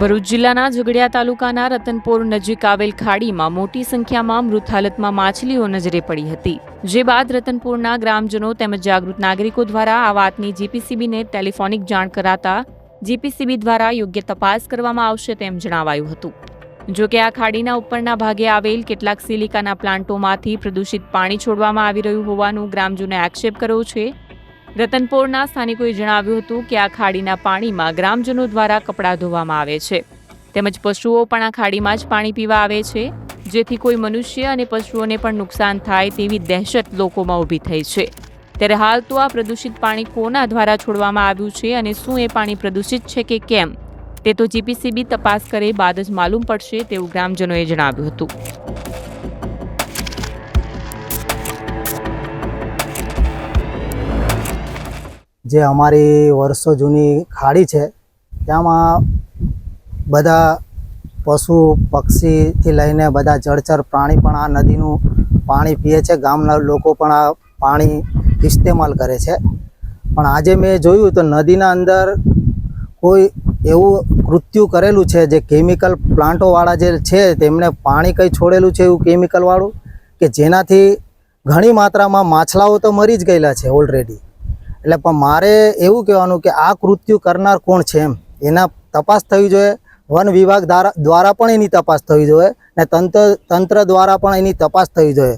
ભરૂચ જિલ્લાના ઝઘડિયા તાલુકાના રતનપોર નજીક આવેલ ખાડીમાં મોટી સંખ્યામાં મૃત હાલતમાં માછલીઓ નજરે પડી હતી. જે બાદ રતનપુરના ગ્રામજનો તેમજ જાગૃત નાગરિકો દ્વારા આ વાતની જીપીસીબીને ટેલિફોનિક જાણ કરાતા જીપીસીબી દ્વારા યોગ્ય તપાસ કરવામાં આવશે તેમ જણાવાયું હતું. જો કે આ ખાડીના ઉપરના ભાગે આવેલ કેટલાક સિલિકાના પ્લાન્ટોમાંથી પ્રદૂષિત પાણી છોડવામાં આવી રહ્યું હોવાનું ગ્રામજોને આક્ષેપ કર્યો છે. રતનપોરના સ્થાનિકોએ જણાવ્યું હતું કે આ ખાડીના પાણીમાં ગ્રામજનો દ્વારા કપડાં ધોવામાં આવે છે. તેમજ પશુઓ પણ આ ખાડીમાં જ પાણી પીવા આવે છે, જેથી કોઈ મનુષ્ય અને પશુઓને પણ નુકસાન થાય તેવી દહેશત લોકોમાં ઊભી થઈ છે. ત્યારે હાલ તો આ પ્રદૂષિત પાણી કોના દ્વારા છોડવામાં આવ્યું છે અને શું એ પાણી પ્રદૂષિત છે કે કેમ? તે તો જીપીસીબી તપાસ કરે બાદ જ માલુમ પડશે તેવું ગ્રામજનોએ જણાવ્યું હતું. જે અમારી વર્ષો જૂની ખાડી છે, ત્યાંમાં બધા પશુ, પક્ષીથી લઈને બધા જળચર પ્રાણી પણ આ નદીનું પાણી પીએ છે. ગામના લોકો પણ આ પાણી ઇસ્તેમાલ કરે છે. પણ આજે મેં જોયું તો નદીના અંદર કોઈ એવું કૃત્યુ કરેલું છે, જે કેમિકલ પ્લાન્ટોવાળા જે છે તેમણે પાણી કંઈ છોડેલું છે એવું કેમિકલવાળું? કે જેનાથી ઘણી માત્રામાં માછલાઓ તો મરી જ ગયેલા છે ઓલરેડી. એટલે પણ મારે એવું કહેવાનું કે આ કૃત્યુ કરનાર કોણ છે એમ? એના તપાસ થવી જોઈએ. વન વિભાગ દ્વારા પણ એની તપાસ થવી જોઈએ ને તંત્ર તંત્ર દ્વારા પણ એની તપાસ થવી જોઈએ.